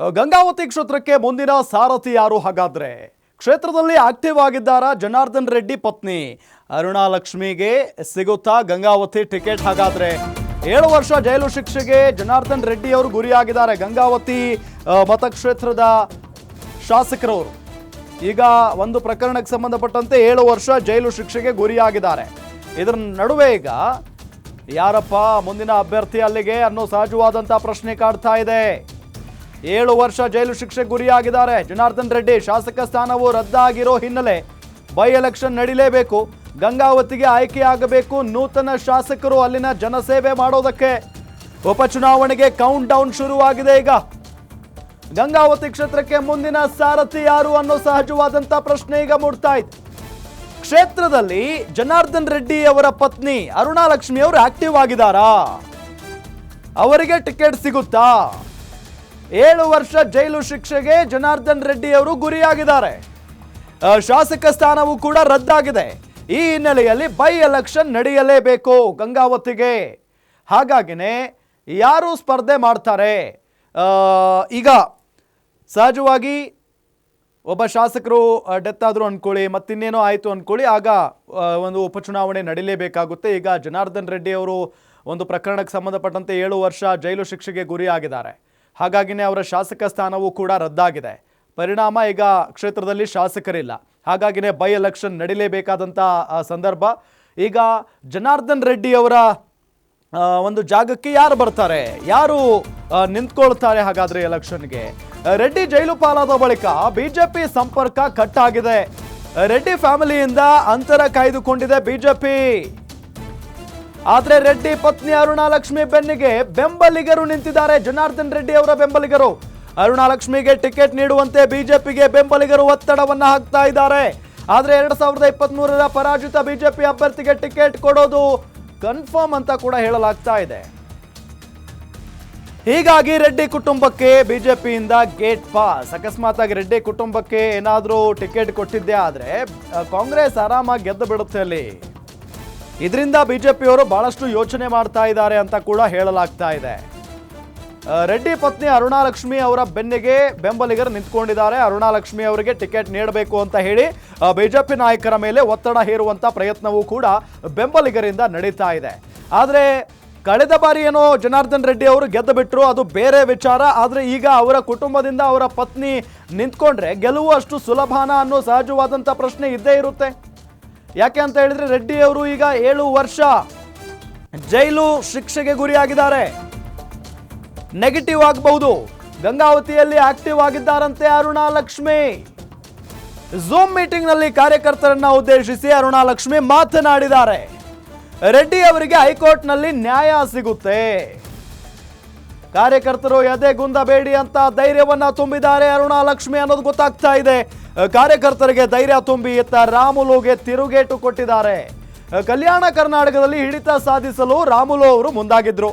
ಗಂಗಾವತಿ ಕ್ಷೇತ್ರಕ್ಕೆ ಮುಂದಿನ ಸಾರಥಿ ಯಾರು ಹಾಗಾದ್ರೆ? ಕ್ಷೇತ್ರದಲ್ಲಿ ಆಕ್ಟಿವ್ ಆಗಿದ್ದಾರ ಜನಾರ್ದನ್ ರೆಡ್ಡಿ ಪತ್ನಿ? ಅರುಣಾ ಲಕ್ಷ್ಮಿಗೆ ಸಿಗುತ್ತಾ ಗಂಗಾವತಿ ಟಿಕೆಟ್ ಹಾಗಾದ್ರೆ? ಏಳು ವರ್ಷ ಜೈಲು ಶಿಕ್ಷೆಗೆ ಜನಾರ್ದನ್ ರೆಡ್ಡಿ ಅವರು ಗುರಿಯಾಗಿದ್ದಾರೆ ಗಂಗಾವತಿ ಮತಕ್ಷೇತ್ರದ ಶಾಸಕರವರು. ಈಗ ಒಂದು ಪ್ರಕರಣಕ್ಕೆ ಸಂಬಂಧಪಟ್ಟಂತೆ ಏಳು ವರ್ಷ ಜೈಲು ಶಿಕ್ಷೆಗೆ ಗುರಿಯಾಗಿದ್ದಾರೆ. ಇದರ ನಡುವೆ ಈಗ ಯಾರಪ್ಪ ಮುಂದಿನ ಅಭ್ಯರ್ಥಿ ಅಲ್ಲಿಗೆ ಅನ್ನೋ ಸಹಜವಾದಂಥ ಪ್ರಶ್ನೆ ಕಾಡ್ತಾ ಇದೆ. ಏಳು ವರ್ಷ ಜೈಲು ಶಿಕ್ಷೆ ಗುರಿಯಾಗಿದ್ದಾರೆ. ಜನಾರ್ದನ್ ರೆಡ್ಡಿ ಶಾಸಕ ಸ್ಥಾನವು ರದ್ದಾಗಿರೋ ಹಿನ್ನೆಲೆ ಬೈ ಎಲೆಕ್ಷನ್ ನಡೀಲೇಬೇಕು. ಗಂಗಾವತಿಗೆ ಆಯ್ಕೆಯಾಗಬೇಕು ನೂತನ ಶಾಸಕರು ಅಲ್ಲಿನ ಜನಸೇವೆ ಮಾಡೋದಕ್ಕೆ. ಉಪಚುನಾವಣೆಗೆ ಕೌಂಟ್ ಡೌನ್ ಶುರುವಾಗಿದೆ ಈಗ. ಗಂಗಾವತಿ ಕ್ಷೇತ್ರಕ್ಕೆ ಮುಂದಿನ ಸಾರಥಿ ಯಾರು ಅನ್ನೋ ಸಹಜವಾದಂತ ಪ್ರಶ್ನೆ ಈಗ ಮೂಡ್ತಾ ಇತ್ತು ಕ್ಷೇತ್ರದಲ್ಲಿ ಜನಾರ್ದನ್ ರೆಡ್ಡಿ ಅವರ ಪತ್ನಿ ಅರುಣಾಲಕ್ಷ್ಮಿ ಅವರು ಆಕ್ಟಿವ್ ಆಗಿದ್ದಾರಾ? ಅವರಿಗೆ ಟಿಕೆಟ್ ಸಿಗುತ್ತಾ? ಏಳು ವರ್ಷ ಜೈಲು ಶಿಕ್ಷೆಗೆ ಜನಾರ್ದನ್ ರೆಡ್ಡಿ ಅವರು ಗುರಿಯಾಗಿದ್ದಾರೆ. ಶಾಸಕ ಸ್ಥಾನವೂ ಕೂಡ ರದ್ದಾಗಿದೆ. ಈ ಹಿನ್ನೆಲೆಯಲ್ಲಿ ಬೈ ಎಲೆಕ್ಷನ್ ನಡೆಯಲೇಬೇಕು ಗಂಗಾವತಿಗೆ. ಹಾಗಾಗಿನೇ ಯಾರು ಸ್ಪರ್ಧೆ ಮಾಡ್ತಾರೆ? ಈಗ ಸಹಜವಾಗಿ ಒಬ್ಬ ಶಾಸಕರು ಡೆತ್ ಆದರೂ ಅಂದ್ಕೊಳ್ಳಿ ಮತ್ತಿನ್ನೇನೋ ಆಯಿತು ಅಂದ್ಕೊಳ್ಳಿ ಆಗ ಒಂದು ಉಪಚುನಾವಣೆ ನಡೀಲೇಬೇಕಾಗುತ್ತೆ. ಈಗ ಜನಾರ್ದನ್ ರೆಡ್ಡಿ ಅವರು ಒಂದು ಪ್ರಕರಣಕ್ಕೆ ಸಂಬಂಧಪಟ್ಟಂತೆ ಏಳು ವರ್ಷ ಜೈಲು ಶಿಕ್ಷೆಗೆ ಗುರಿಯಾಗಿದ್ದಾರೆ. ಹಾಗಾಗಿನೇ ಅವರ ಶಾಸಕ ಸ್ಥಾನವೂ ಕೂಡ ರದ್ದಾಗಿದೆ. ಪರಿಣಾಮ ಈಗ ಕ್ಷೇತ್ರದಲ್ಲಿ ಶಾಸಕರಿಲ್ಲ. ಹಾಗಾಗಿನೇ ಬೈ ಎಲೆಕ್ಷನ್ ನಡೀಲೇಬೇಕಾದಂಥ ಸಂದರ್ಭ. ಈಗ ಜನಾರ್ದನ್ ರೆಡ್ಡಿ ಅವರ ಒಂದು ಜಾಗಕ್ಕೆ ಯಾರು ಬರ್ತಾರೆ? ಯಾರು ನಿಂತ್ಕೊಳ್ತಾರೆ ಹಾಗಾದರೆ ಎಲೆಕ್ಷನ್ಗೆ? ರೆಡ್ಡಿ ಜೈಲು ಪಾಲಾದ ಬಳಿಕ ಬಿಜೆಪಿ ಸಂಪರ್ಕ ಕಟ್ ಆಗಿದೆ. ರೆಡ್ಡಿ ಫ್ಯಾಮಿಲಿಯಿಂದ ಅಂತರ ಕಾಯ್ದುಕೊಂಡಿದೆ ಬಿಜೆಪಿ. ಆದ್ರೆ ರೆಡ್ಡಿ ಪತ್ನಿ ಅರುಣಾ ಲಕ್ಷ್ಮಿ ಬೆನ್ನಿಗೆ ಬೆಂಬಲಿಗರು ನಿಂತಿದ್ದಾರೆ. ಜನಾರ್ದನ್ ರೆಡ್ಡಿ ಅವರ ಬೆಂಬಲಿಗರು. ಅರುಣಾ ಲಕ್ಷ್ಮಿಗೆ ಟಿಕೆಟ್ ನೀಡುವಂತೆ ಬಿಜೆಪಿಗೆ ಬೆಂಬಲಿಗರು ಒತ್ತಡವನ್ನು ಹಾಕ್ತಾ ಇದ್ದಾರೆ. ಆದರೆ ಎರಡ್ ಸಾವಿರದ ಇಪ್ಪತ್ತ್ ಮೂರರ ಪರಾಜಿತ ಬಿಜೆಪಿ ಅಭ್ಯರ್ಥಿಗೆ ಟಿಕೆಟ್ ಕೊಡೋದು ಕನ್ಫರ್ಮ್ ಅಂತ ಕೂಡ ಹೇಳಲಾಗ್ತಾ ಇದೆ. ಹೀಗಾಗಿ ರೆಡ್ಡಿ ಕುಟುಂಬಕ್ಕೆ ಬಿಜೆಪಿಯಿಂದ ಗೇಟ್ ಪಾಸ್. ಅಕಸ್ಮಾತ್ ಆಗಿ ರೆಡ್ಡಿ ಕುಟುಂಬಕ್ಕೆ ಏನಾದರೂ ಟಿಕೆಟ್ ಕೊಟ್ಟಿದ್ದೆ ಆದರೆ ಕಾಂಗ್ರೆಸ್ ಆರಾಮಾಗಿ ಗೆದ್ದು ಬಿಡುತ್ತೆ ಅಲ್ಲಿ. ಇದರಿಂದ ಬಿಜೆಪಿಯವರು ಬಹಳಷ್ಟು ಯೋಚನೆ ಮಾಡ್ತಾ ಇದ್ದಾರೆ ಅಂತ ಕೂಡ ಹೇಳಲಾಗ್ತಾ ಇದೆ. ರೆಡ್ಡಿ ಪತ್ನಿ ಅರುಣಾಲಕ್ಷ್ಮಿ ಅವರ ಬೆನ್ನಿಗೆ ಬೆಂಬಲಿಗರು ನಿಂತ್ಕೊಂಡಿದ್ದಾರೆ. ಅರುಣಾಲಕ್ಷ್ಮಿ ಅವರಿಗೆ ಟಿಕೆಟ್ ನೀಡಬೇಕು ಅಂತ ಹೇಳಿ ಬಿಜೆಪಿ ನಾಯಕರ ಮೇಲೆ ಒತ್ತಡ ಹೇರುವಂತ ಪ್ರಯತ್ನವೂ ಕೂಡ ಬೆಂಬಲಿಗರಿಂದ ನಡೀತಾ ಇದೆ. ಆದರೆ ಕಳೆದ ಬಾರಿ ಏನೋ ಜನಾರ್ದನ್ ರೆಡ್ಡಿ ಅವರು ಗೆದ್ದು ಬಿಟ್ಟರು ಅದು ಬೇರೆ ವಿಚಾರ. ಆದರೆ ಈಗ ಅವರ ಕುಟುಂಬದಿಂದ ಅವರ ಪತ್ನಿ ನಿಂತ್ಕೊಂಡ್ರೆ ಗೆಲುವು ಅಷ್ಟು ಸುಲಭನ ಅನ್ನೋ ಸಹಜವಾದಂಥ ಪ್ರಶ್ನೆ ಇದ್ದೇ ಇರುತ್ತೆ. ಯಾಕೆ ಅಂತ ಹೇಳಿದ್ರೆ ರೆಡ್ಡಿ ಅವರು ಈಗ ಏಳು ವರ್ಷ ಜೈಲು ಶಿಕ್ಷೆಗೆ ಗುರಿಯಾಗಿದ್ದಾರೆ. ನೆಗೆಟಿವ್ ಆಗಬಹುದು. ಗಂಗಾವತಿಯಲ್ಲಿ ಆಕ್ಟಿವ್ ಆಗಿದ್ದಾರಂತೆ ಅರುಣಾ ಲಕ್ಷ್ಮಿ. ಝೂಮ್ ಮೀಟಿಂಗ್ನಲ್ಲಿ ಕಾರ್ಯಕರ್ತರನ್ನ ಉದ್ದೇಶಿಸಿ ಅರುಣಾ ಲಕ್ಷ್ಮಿ ಮಾತನಾಡಿದ್ದಾರೆ. ರೆಡ್ಡಿ ಅವರಿಗೆ ಹೈಕೋರ್ಟ್ನಲ್ಲಿ ನ್ಯಾಯ ಸಿಗುತ್ತೆ. ಕಾರ್ಯಕರ್ತರು ಎದೆಗುಂದಬೇಡಿ ಅಂತ ಧೈರ್ಯವನ್ನ ತುಂಬಿದ್ದಾರೆ ಅರುಣಾ ಲಕ್ಷ್ಮಿ ಅನ್ನೋದು ಗೊತ್ತಾಗ್ತಾ ಇದೆ. ಕಾರ್ಯಕರ್ತರಿಗೆ ಧೈರ್ಯ ತುಂಬಿ ಇತ್ತ ರಾಮುಲುಗೆ ತಿರುಗೇಟು ಕೊಟ್ಟಿದ್ದಾರೆ. ಕಲ್ಯಾಣ ಕರ್ನಾಟಕದಲ್ಲಿ ಹಿಡಿತ ಸಾಧಿಸಲು ರಾಮುಲು ಅವರು ಮುಂದಾಗಿದ್ರು.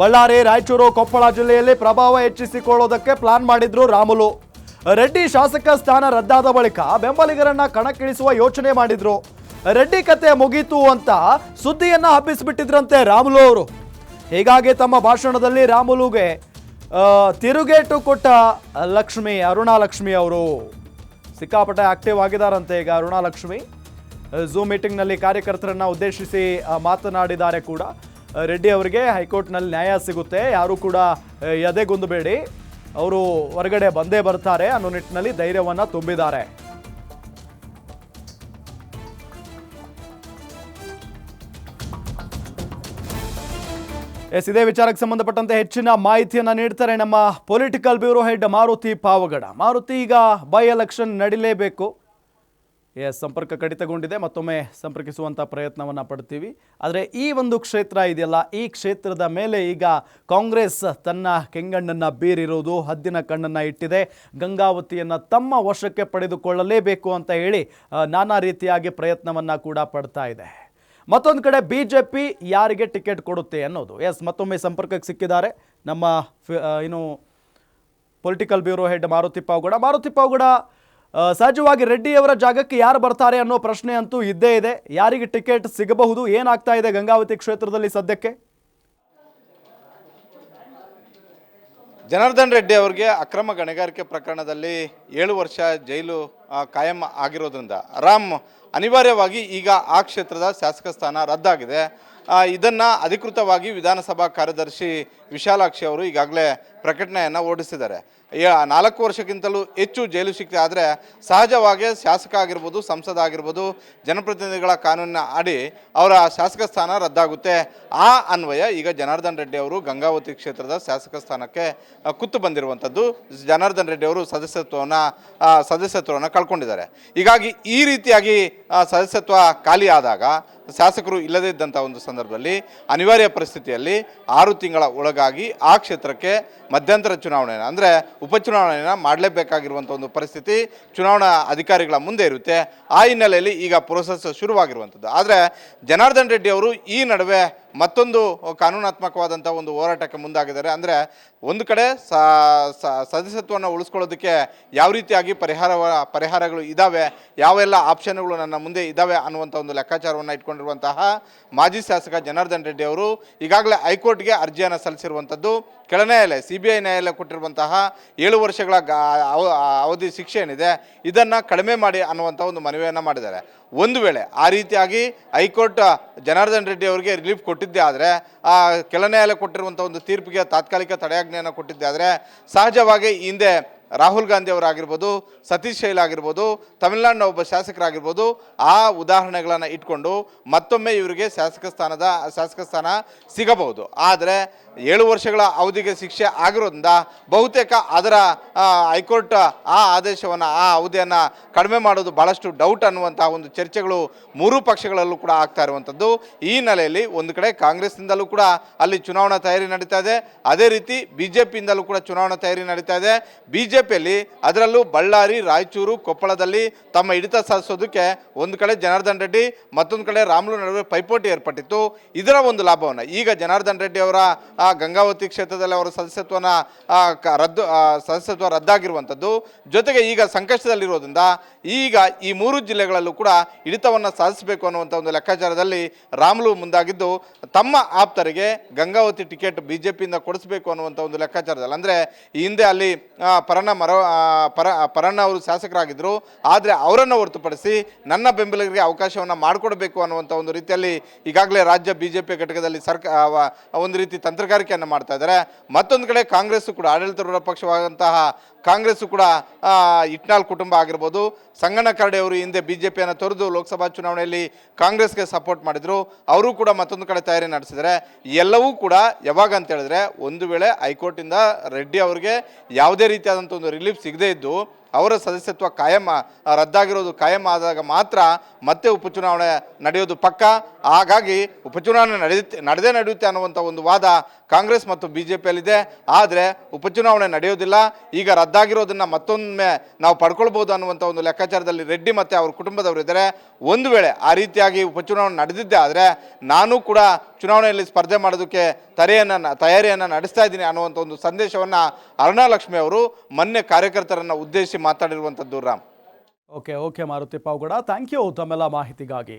ಬಳ್ಳಾರಿ, ರಾಯಚೂರು, ಕೊಪ್ಪಳ ಜಿಲ್ಲೆಯಲ್ಲಿ ಪ್ರಭಾವ ಹೆಚ್ಚಿಸಿಕೊಳ್ಳೋದಕ್ಕೆ ಪ್ಲಾನ್ ಮಾಡಿದ್ರು ರಾಮುಲು. ರೆಡ್ಡಿ ಶಾಸಕ ಸ್ಥಾನ ರದ್ದಾದ ಬಳಿಕ ಬೆಂಬಲಿಗರನ್ನ ಕಣಕ್ಕಿಳಿಸುವ ಯೋಚನೆ ಮಾಡಿದ್ರು. ರೆಡ್ಡಿ ಕತೆ ಮುಗೀತು ಅಂತ ಸುದ್ದಿಯನ್ನ ಹಬ್ಬಿಸಿಬಿಟ್ಟಿದ್ರಂತೆ ರಾಮುಲು ಅವರು. ಹೀಗಾಗಿ ತಮ್ಮ ಭಾಷಣದಲ್ಲಿ ರಾಮುಲುಗೆ ತಿರುಗೇಟು ಕೊಟ್ಟ ಲಕ್ಷ್ಮಿ ಅರುಣಾ ಲಕ್ಷ್ಮಿ ಅವರು. ಸಿಕ್ಕಾಪಟ್ಟೆ ಆಕ್ಟಿವ್ ಆಗಿದ್ದಾರಂತೆ ಈಗ ಅರುಣಾ ಲಕ್ಷ್ಮಿ ಝೂಮ್ ಮೀಟಿಂಗ್ನಲ್ಲಿ ಕಾರ್ಯಕರ್ತರನ್ನು ಉದ್ದೇಶಿಸಿ ಮಾತನಾಡಿದ್ದಾರೆ ಕೂಡ. ರೆಡ್ಡಿ ಅವರಿಗೆ ಹೈಕೋರ್ಟ್ನಲ್ಲಿ ನ್ಯಾಯ ಸಿಗುತ್ತೆ. ಯಾರೂ ಕೂಡ ಎದೆಗುಂದಬೇಡಿ. ಅವರು ಹೊರಗಡೆ ಬಂದೇ ಬರ್ತಾರೆ ಅನ್ನೋ ನಿಟ್ಟಿನಲ್ಲಿ ಧೈರ್ಯವನ್ನು ತುಂಬಿದ್ದಾರೆ. ಎಸ್, ಇದೇ ವಿಚಾರಕ್ಕೆ ಸಂಬಂಧಪಟ್ಟಂತೆ ಹೆಚ್ಚಿನ ಮಾಹಿತಿಯನ್ನು ನೀಡ್ತಾರೆ ನಮ್ಮ political bureau head Maruti Pavagada. Maruti, ಈಗ ಬೈ ಎಲೆಕ್ಷನ್ ನಡಿಲೇಬೇಕು. ಎಸ್, ಸಂಪರ್ಕ ಕಡಿತಗೊಂಡಿದೆ. ಮತ್ತೊಮ್ಮೆ ಸಂಪರ್ಕಿಸುವಂಥ ಪ್ರಯತ್ನವನ್ನು ಪಡ್ತೀವಿ. ಆದರೆ ಈ ಒಂದು ಕ್ಷೇತ್ರ ಇದೆಯಲ್ಲ, ಈ ಕ್ಷೇತ್ರದ ಮೇಲೆ ಈಗ ಕಾಂಗ್ರೆಸ್ ತನ್ನ ಕೆಂಗಣ್ಣನ್ನು ಬೀರಿರುವುದು ಹದ್ದಿನ ಕಣ್ಣನ್ನು ಇಟ್ಟಿದೆ. ಗಂಗಾವತಿಯನ್ನು ತಮ್ಮ ವಶಕ್ಕೆ ಪಡೆದುಕೊಳ್ಳಲೇಬೇಕು ಅಂತ ಹೇಳಿ ನಾನಾ ರೀತಿಯಾಗಿ ಪ್ರಯತ್ನವನ್ನು ಕೂಡ ಪಡ್ತಾ ಇದೆ. ಮತ್ತೊಂದು ಕಡೆ ಬಿ ಜೆ ಪಿ ಯಾರಿಗೆ ಟಿಕೆಟ್ ಕೊಡುತ್ತೆ ಅನ್ನೋದು. ಎಸ್ ಮತ್ತೊಮ್ಮೆ ಸಂಪರ್ಕಕ್ಕೆ ಸಿಕ್ಕಿದ್ದಾರೆ. ನಮ್ಮ ಏನು political bureau head Maruti Pavagada. Maruti Pavagada ಸಹಜವಾಗಿ ರೆಡ್ಡಿಯವರ ಜಾಗಕ್ಕೆ ಯಾರು ಬರ್ತಾರೆ ಅನ್ನೋ ಪ್ರಶ್ನೆ ಅಂತೂ ಇದ್ದೇ ಇದೆ. ಯಾರಿಗೆ ಟಿಕೆಟ್ ಸಿಗಬಹುದು, ಏನಾಗ್ತಾ ಇದೆ ಗಂಗಾವತಿ ಕ್ಷೇತ್ರದಲ್ಲಿ ಸದ್ಯಕ್ಕೆ? ಜನಾರ್ದನ್ ರೆಡ್ಡಿ ಅವರಿಗೆ ಅಕ್ರಮ ಗಣಿಗಾರಿಕೆ ಪ್ರಕರಣದಲ್ಲಿ ಏಳು ವರ್ಷ ಜೈಲು ಕಾಯಂ ಆಗಿರೋದ್ರಿಂದ. ರಾಮ್, ಅನಿವಾರ್ಯವಾಗಿ ಈಗ ಆ ಕ್ಷೇತ್ರದ ಶಾಸಕ ಸ್ಥಾನ ರದ್ದಾಗಿದೆ. ಇದನ್ನು ಅಧಿಕೃತವಾಗಿ ವಿಧಾನಸಭಾ ಕಾರ್ಯದರ್ಶಿ ವಿಶಾಲಾಕ್ಷಿ ಅವರು ಈಗಾಗಲೇ ಪ್ರಕಟಣೆಯನ್ನು ಹೊರಡಿಸಿದ್ದಾರೆ ಯ- ನಾಲ್ಕು ವರ್ಷಕ್ಕಿಂತಲೂ ಹೆಚ್ಚು ಜೈಲು ಶಿಕ್ಷೆ ಆದರೆ ಸಹಜವಾಗಿ ಶಾಸಕ ಆಗಿರ್ಬೋದು, ಸಂಸದ ಆಗಿರ್ಬೋದು, ಜನಪ್ರತಿನಿಧಿಗಳ ಕಾನೂನಿನ ಅಡಿ ಅವರ ಶಾಸಕ ಸ್ಥಾನ ರದ್ದಾಗುತ್ತೆ. ಆ ಅನ್ವಯ ಈಗ ಜನಾರ್ದನ್ ರೆಡ್ಡಿ ಅವರು ಗಂಗಾವತಿ ಕ್ಷೇತ್ರದ ಶಾಸಕ ಸ್ಥಾನಕ್ಕೆ ಕುತ್ತು ಬಂದಿರುವಂಥದ್ದು. ಜನಾರ್ದನ್ ರೆಡ್ಡಿ ಅವರು ಸದಸ್ಯತ್ವವನ್ನು ಸದಸ್ಯತ್ವವನ್ನು ಕಳ್ಕೊಂಡಿದ್ದಾರೆ. ಹೀಗಾಗಿ ಈ ರೀತಿಯಾಗಿ ಸದಸ್ಯತ್ವ ಖಾಲಿ ಆದಾಗ ಶಾಸಕರು ಇಲ್ಲದೇ ಇದ್ದಂಥ ಒಂದು ಸಂದರ್ಭದಲ್ಲಿ ಅನಿವಾರ್ಯ ಪರಿಸ್ಥಿತಿಯಲ್ಲಿ ಆರು ತಿಂಗಳ ಒಳಗಾಗಿ ಆ ಕ್ಷೇತ್ರಕ್ಕೆ ಮಧ್ಯಂತರ ಚುನಾವಣೆಯನ್ನು ಅಂದರೆ ಉಪಚುನಾವಣೆಯನ್ನು ಮಾಡಲೇಬೇಕಾಗಿರುವಂಥ ಒಂದು ಪರಿಸ್ಥಿತಿ ಚುನಾವಣಾ ಅಧಿಕಾರಿಗಳ ಮುಂದೆ ಇರುತ್ತೆ. ಆ ಹಿನ್ನೆಲೆಯಲ್ಲಿ ಈಗ ಪ್ರೋಸೆಸ್ ಶುರುವಾಗಿರುವಂಥದ್ದು ಆದರೆ ಜನಾರ್ದನ್ ರೆಡ್ಡಿ ಅವರು ಈ ನಡುವೆ ಮತ್ತೊಂದು ಕಾನೂನಾತ್ಮಕವಾದಂಥ ಒಂದು ಹೋರಾಟಕ್ಕೆ ಮುಂದಾಗಿದ್ದಾರೆ. ಅಂದರೆ ಒಂದು ಕಡೆ ಸದಸ್ಯತ್ವವನ್ನು ಉಳಿಸ್ಕೊಳ್ಳೋದಕ್ಕೆ ಯಾವ ರೀತಿಯಾಗಿ ಪರಿಹಾರ ಪರಿಹಾರಗಳು ಇದ್ದಾವೆ ಯಾವೆಲ್ಲ ಆಪ್ಷನ್ಗಳು ನನ್ನ ಮುಂದೆ ಇದ್ದಾವೆ ಅನ್ನುವಂಥ ಒಂದು ಲೆಕ್ಕಾಚಾರವನ್ನು ಇಟ್ಕೊಂಡಿರುವಂತಹ ಮಾಜಿ ಶಾಸಕ ಜನಾರ್ದನ್ ರೆಡ್ಡಿ ಅವರು ಈಗಾಗಲೇ ಹೈಕೋರ್ಟ್ಗೆ ಅರ್ಜಿಯನ್ನು ಸಲ್ಲಿಸಿರುವಂಥದ್ದು. ಕೆಳ ನ್ಯಾಯಾಲಯ ಸಿ ಬಿ ಐ ನ್ಯಾಯಾಲಯ ಕೊಟ್ಟಿರುವಂತಹ ಏಳು ವರ್ಷಗಳ ಅವಧಿ ಶಿಕ್ಷೆ ಏನಿದೆ, ಇದನ್ನು ಕಡಿಮೆ ಮಾಡಿ ಅನ್ನುವಂಥ ಒಂದು ಮನವಿಯನ್ನು ಮಾಡಿದ್ದಾರೆ. ಒಂದು ವೇಳೆ ಆ ರೀತಿಯಾಗಿ ಹೈಕೋರ್ಟ್ ಜನಾರ್ದನ್ ರೆಡ್ಡಿ ಅವರಿಗೆ ರಿಲೀಫ್ ಕೊಟ್ಟಿದ್ದೇ ಆದರೆ, ಆ ಕೆಲ ನ್ಯಾಯಾಲಯ ಕೊಟ್ಟಿರುವಂಥ ಒಂದು ತೀರ್ಪಿಗೆ ತಾತ್ಕಾಲಿಕ ತಡೆಯಾಜ್ಞೆಯನ್ನು ಕೊಟ್ಟಿದ್ದೆ ಆದರೆ, ಸಹಜವಾಗಿ ಹಿಂದೆ ರಾಹುಲ್ ಗಾಂಧಿ ಅವರಾಗಿರ್ಬೋದು ಸತೀಶ್ ಶೈಲ್ ಆಗಿರ್ಬೋದು ತಮಿಳುನಾಡಿನ ಒಬ್ಬ ಶಾಸಕರಾಗಿರ್ಬೋದು, ಆ ಉದಾಹರಣೆಗಳನ್ನು ಇಟ್ಕೊಂಡು ಮತ್ತೊಮ್ಮೆ ಇವರಿಗೆ ಶಾಸಕ ಸ್ಥಾನದ, ಶಾಸಕ ಸ್ಥಾನ ಸಿಗಬಹುದು. ಆದರೆ ಏಳು ವರ್ಷಗಳ ಅವಧಿಗೆ ಶಿಕ್ಷೆ ಆಗಿರೋದ್ರಿಂದ ಬಹುತೇಕ ಅದರ ಹೈಕೋರ್ಟ್ ಆ ಆದೇಶವನ್ನು, ಆ ಅವಧಿಯನ್ನು ಕಡಿಮೆ ಮಾಡೋದು ಭಾಳಷ್ಟು ಡೌಟ್ ಅನ್ನುವಂಥ ಒಂದು ಚರ್ಚೆಗಳು ಮೂರು ಪಕ್ಷಗಳಲ್ಲೂ ಕೂಡ ಆಗ್ತಾ ಇರುವಂಥದ್ದು. ಈ ನೆಲೆಯಲ್ಲಿ ಒಂದು ಕಡೆ ಕಾಂಗ್ರೆಸ್ನಿಂದಲೂ ಕೂಡ ಅಲ್ಲಿ ಚುನಾವಣಾ ತಯಾರಿ ನಡೀತಾ ಇದೆ. ಅದೇ ರೀತಿ ಬಿ ಜೆ ಪಿಯಿಂದಲೂ ಕೂಡ ಚುನಾವಣಾ ತಯಾರಿ ನಡೀತಾ ಇದೆ. ಬಿ ಜೆ ಪಿಯಲ್ಲಿ ಅದರಲ್ಲೂ ಬಳ್ಳಾರಿ, ರಾಯಚೂರು, ಕೊಪ್ಪಳದಲ್ಲಿ ತಮ್ಮ ಹಿಡಿತ ಸಾಧಿಸೋದಕ್ಕೆ ಒಂದು ಕಡೆ ಜನಾರ್ದನ್ ರೆಡ್ಡಿ, ಮತ್ತೊಂದು ಕಡೆ ರಾಮುಲು ನಡುವೆ ಪೈಪೋಟಿ ಏರ್ಪಟ್ಟಿತ್ತು. ಇದರ ಒಂದು ಲಾಭವನ್ನು. ಈಗ ಜನಾರ್ದನ್ ರೆಡ್ಡಿ ಅವರ ಗಂಗಾವತಿ ಕ್ಷೇತ್ರದಲ್ಲಿ ಅವರ ಸದಸ್ಯತ್ವನ ರದ್ದು ಸದಸ್ಯತ್ವ ರದ್ದಾಗಿರುವಂಥದ್ದು. ಜೊತೆಗೆ ಈಗ ಸಂಕಷ್ಟದಲ್ಲಿರೋದ್ರಿಂದ ಈಗ ಈ ಮೂರು ಜಿಲ್ಲೆಗಳಲ್ಲೂ ಕೂಡ ಹಿಡಿತವನ್ನು ಸಾಧಿಸಬೇಕು ಅನ್ನುವಂಥ ಒಂದು ಲೆಕ್ಕಾಚಾರದಲ್ಲಿ ರಾಮುಲು ಮುಂದಾಗಿದ್ದು, ತಮ್ಮ ಆಪ್ತರಿಗೆ ಗಂಗಾವತಿ ಟಿಕೆಟ್ ಬಿ ಕೊಡಿಸಬೇಕು ಅನ್ನುವಂಥ ಒಂದು ಲೆಕ್ಕಾಚಾರದಲ್ಲಿ. ಅಂದರೆ ಈ ಹಿಂದೆ ಅಲ್ಲಿ ಪರನ್ನ ಮರ ಪರ ಪರಣ್ಣ ಅವರು ಶಾಸಕರಾಗಿದ್ದರು ಆದರೆ ಅವರನ್ನು ಹೊರತುಪಡಿಸಿ ನನ್ನ ಬೆಂಬಲಿಗರಿಗೆ ಅವಕಾಶವನ್ನು ಮಾಡಿಕೊಡಬೇಕು ಅನ್ನುವಂಥ ಒಂದು ರೀತಿಯಲ್ಲಿ ಈಗಾಗಲೇ ರಾಜ್ಯ ಬಿ ಜೆ ಪಿ ಘಟಕದಲ್ಲಿ ಸರ್ಕ ಒಂದು ರೀತಿ ತಂತ್ರಗಾರಿಕೆಯನ್ನು ಮಾಡ್ತಾ ಇದ್ದಾರೆ. ಮತ್ತೊಂದು ಕಡೆ ಕಾಂಗ್ರೆಸ್ಸು ಕೂಡ, ಆಡಳಿತಾರೂಢ ಪಕ್ಷವಾದಂತಹ ಕಾಂಗ್ರೆಸ್ಸು ಕೂಡ ಇಟ್ನಾಲ್ ಕುಟುಂಬ ಆಗಿರ್ಬೋದು. ಸಂಗಣ್ಣ ಕರಡೆ ಅವರು ಹಿಂದೆ ಬಿ ಜೆ ಪಿಯನ್ನು ತೊರೆದು ಲೋಕಸಭಾ ಚುನಾವಣೆಯಲ್ಲಿ ಕಾಂಗ್ರೆಸ್ಗೆ ಸಪೋರ್ಟ್ ಮಾಡಿದರು. ಅವರು ಕೂಡ ಮತ್ತೊಂದು ಕಡೆ ತಯಾರಿ ನಡೆಸಿದರೆ ಎಲ್ಲವೂ ಕೂಡ ಯಾವಾಗ ಅಂತ ಹೇಳಿದ್ರೆ ಒಂದು ವೇಳೆ ಹೈಕೋರ್ಟಿಂದ ರೆಡ್ಡಿ ಅವರಿಗೆ ಯಾವುದೇ ರೀತಿಯಾದಂಥ ಒಂದು ರಿಲೀಫ್ ಸಿಗದೇ ಇದ್ದು ಅವರ ಸದಸ್ಯತ್ವ ಕಾಯಂ ರದ್ದಾಗಿರೋದು ಕಾಯಂ ಆದಾಗ ಮಾತ್ರ ಮತ್ತೆ ಉಪಚುನಾವಣೆ ನಡೆಯೋದು ಪಕ್ಕ. ಹಾಗಾಗಿ ಉಪಚುನಾವಣೆ ನಡೆಯುತ್ತೆ ನಡೆದೇ ನಡೆಯುತ್ತೆ ಅನ್ನುವಂಥ ಒಂದು ವಾದ ಕಾಂಗ್ರೆಸ್ ಮತ್ತು ಬಿ ಜೆ ಪಿಯಲ್ಲಿದೆ ಆದರೆ ಉಪಚುನಾವಣೆ ನಡೆಯೋದಿಲ್ಲ. ಈಗ ರದ್ದಾಗಿರೋದನ್ನು ಮತ್ತೊಮ್ಮೆ ನಾವು ಪಡ್ಕೊಳ್ಬೋದು ಅನ್ನುವಂಥ ಒಂದು ಲೆಕ್ಕಾಚಾರದಲ್ಲಿ ರೆಡ್ಡಿ ಮತ್ತು ಅವ್ರ ಕುಟುಂಬದವರು ಇದ್ದಾರೆ. ಒಂದು ವೇಳೆ ಆ ರೀತಿಯಾಗಿ ಉಪಚುನಾವಣೆ ನಡೆದಿದ್ದೆ ಆದರೆ ನಾನು ಕೂಡ ಚುನಾವಣೆಯಲ್ಲಿ ಸ್ಪರ್ಧೆ ಮಾಡೋದಕ್ಕೆ ತರೆಯನ್ನು, ತಯಾರಿಯನ್ನು ನಡೆಸ್ತಾ ಇದ್ದೀನಿ ಅನ್ನುವಂಥ ಒಂದು ಸಂದೇಶವನ್ನು ಅರುಣಾಲಕ್ಷ್ಮಿ ಅವರು ಮೊನ್ನೆ ಕಾರ್ಯಕರ್ತರನ್ನು ಉದ್ದೇಶಿಸಿ ಮಾತಾಡಿರುವಂಥದ್ದು Ram. Okay okay Maruti Pavagada. Thank you ತಮ್ಮೆಲ್ಲ ಮಾಹಿತಿಗಾಗಿ.